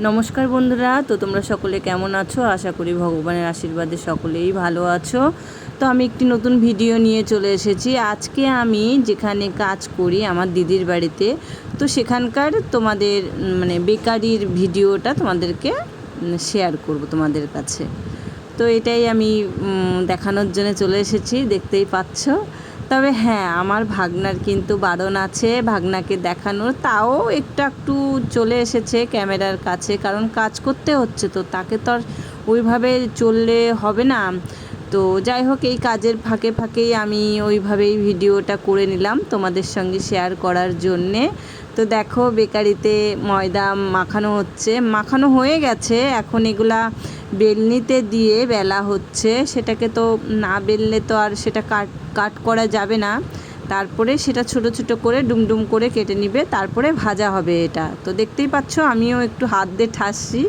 নমস্কার বন্ধুরা, তো তোমরা সকলে কেমন আছো? আশা করি ভগবানের আশীর্বাদে সকলেই ভালো আছো। তো আমি একটি নতুন ভিডিও নিয়ে চলে এসেছি। আজকে আমি যেখানে কাজ করি, আমার দিদির বাড়িতে, তো সেখানকার তোমাদের মানে বেকারির ভিডিওটা তোমাদেরকে শেয়ার করব তোমাদের কাছে। তো এটাই আমি দেখানোর জন্য চলে এসেছি, দেখতেই পাচ্ছ। তবে হ্যাঁ আমার ভাগনার কিন্তু বারণ আছে, ভাগনাকে দেখানোর। তাও একটু একটু চলে এসেছে ক্যামেরার কাছে, কারণ কাজ করতে হচ্ছে তো, তাকে তো আর ওইভাবে চললে হবে না। তো যাই হোক, এই কাজের ফাঁকে ফাঁকেই আমি ওইভাবেই ভিডিওটা করে নিলাম তোমাদের সঙ্গে শেয়ার করার জন্যে। তো দেখো, বেকারিতে ময়দা মাখানো হচ্ছে। মাখানো হয়ে গেছে, এখন এগুলা বেলনিতে দিয়ে বেলা হচ্ছে। সেটাকে তো না বেললে তো আর সেটা কাট কাট করা যাবে না। তারপরে সেটা ছোট ছোট করে ডুমডুম করে কেটে নিবে, তারপরে ভাজা হবে এটা। তো দেখতেই পাচ্ছ, আমিও একটু হাত দিয়ে ঠাসছি,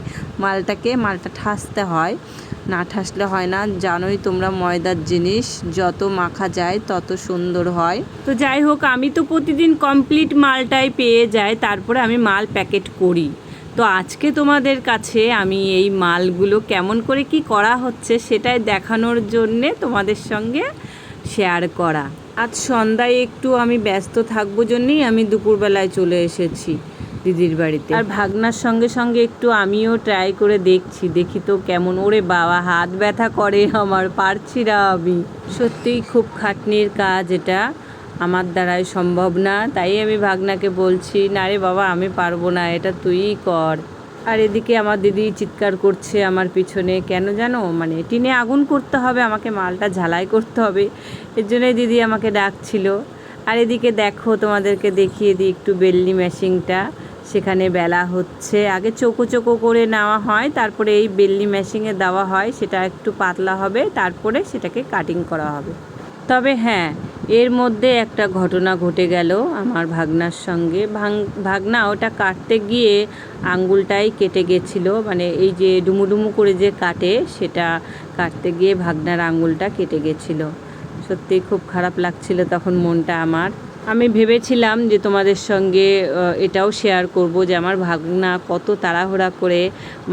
মালটাকে, মালটা ঠাসতে হয়। না ঠাসলে হয় না। জানোই তোমরা ময়দার জিনিস, যত মাখা যায় তত সুন্দর হয়। তো যাই হোক, আমি তো প্রতিদিন কমপ্লিট মালটাই পেয়ে যাই, তারপরে আমি মাল প্যাকেট করি। তো আজকে তোমাদের কাছে আমি এই মালগুলো কেমন করে কি করা হচ্ছে সেটাই দেখানোর জন্যে তোমাদের সঙ্গে শেয়ার করা। আজ সন্ধ্যায় একটু আমি ব্যস্ত থাকব জন্যেই আমি দুপুরবেলায় চলে এসেছি। দিদির বাড়িতে। আর ভাগনার সঙ্গে সঙ্গে একটু আমিও ট্রাই করে দেখছি, দেখি তো কেমন। ওরে বাবা, হাত ব্যথা করে আমার, পারছি না আমি। সত্যিই খুব খাটনির কাজ এটা, আমার দ্বারাই সম্ভব না। তাই আমি ভাগনাকে বলছি, না রে বাবা, আমি পারব না, এটা তুই কর। আর এদিকে আমার দিদি চিৎকার করছে আমার পিছনে, কেন জানো? মানে টিনে আগুন করতে হবে, আমাকে মালটা ঝালাই করতে হবে। এর জন্যই দিদি আমাকে ডাকছিল। আর এদিকে দেখো, তোমাদেরকে দেখিয়ে দিই একটু বেল্লি মেশিনটা সেখানে বেলা হচ্ছে। আগে চোকো চোকো করে নেওয়া হয়, তারপরে এই বেল্লি মেশিনে দেওয়া হয়, সেটা একটু পাতলা হবে, তারপরে সেটাকে কাটিং করা হবে। তবে হ্যাঁ এর মধ্যে একটা ঘটনা ঘটে গেল আমার ভাগনার সঙ্গে। ভাগনা ওটা কাটতে গিয়ে আঙ্গুলটাই কেটে গেছিল মানে এই যে ডুমুডুমু করে যে কাটে, সেটা কাটতে গিয়ে ভাগনার আঙ্গুলটা কেটে গেছিল। সত্যিই খুব খারাপ লাগছিল তখন মনটা আমার। আমি ভেবেছিলাম যে তোমাদের সঙ্গে এটাও শেয়ার করব যে আমার ভাগনা কত তাড়াহুড়া করে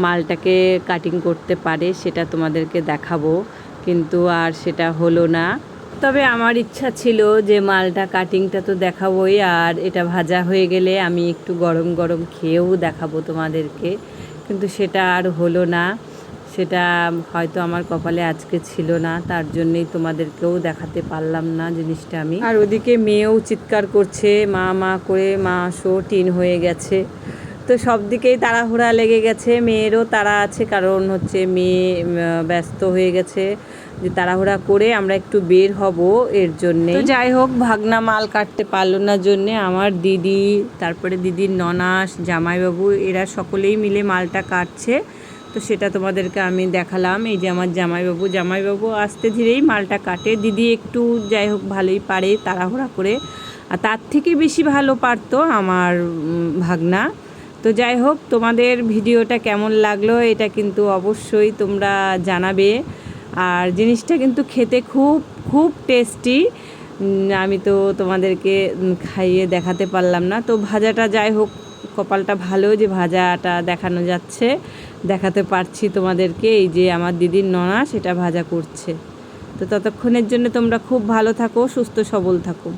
মালটাকে কাটিং করতে পারে, সেটা তোমাদেরকে দেখাবো। কিন্তু আর সেটা হলো না। তবে আমার ইচ্ছা ছিল যে মালটা কাটিংটা তো দেখাবোই, আর এটা ভাজা হয়ে গেলে আমি একটু গরম গরম খেয়েও দেখাবো তোমাদেরকে। কিন্তু সেটা আর হলো না। সেটা হয়তো আমার কপালে আজকে ছিল না, তার জন্যই তোমাদেরকেও দেখাতে পারলাম না জিনিসটা আমি। আর ওদিকে মেয়েও চিৎকার করছে, মা মা করে, মা শো টিন হয়ে গেছে। তো সব দিকেই তাড়াহুড়া লেগে গেছে, মেয়েরও তারা আছে, কারণ হচ্ছে মেয়ে ব্যস্ত হয়ে গেছে। যে তাড়াহুড়া করে আমরা একটু বের হব এর জন্যে যাই হোক, ভাগনা মাল কাটতে পারল না জন্যে আমার দিদি, তারপরে দিদির ননাস, জামাইবাবু, এরা সকলেই মিলে মালটা কাটছে। তো সেটা তোমাদেরকে আমি দেখালাম। এই যে আমার জামাইবাবু জামাইবাবু আস্তে ধীরেই মালটা কাটে। দিদি একটু যাই হোক ভালোই পারে তাড়াহুড়া করে। আর তার থেকে বেশি ভালো পারতো আমার ভাগনা। তো যাই হোক, তোমাদের ভিডিওটা কেমন লাগল এটা কিন্তু অবশ্যই তোমরা জানাবে। আর জিনিসটা কিন্তু খেতে খুব খুব টেস্টি। আমি তো তোমাদেরকে খাইয়ে দেখাতে পারলাম না। তো ভাজাটা যাই হোক কপালটা ভালো যে ভাজাটা দেখানো যাচ্ছে। দেখাতে পারছি তোমাদেরকে, এই যে আমার দিদির ননা সেটা ভাজা করছে। তো ততক্ষণের জন্য তোমরা খুব ভালো থাকো, সুস্থ সবল থাকো।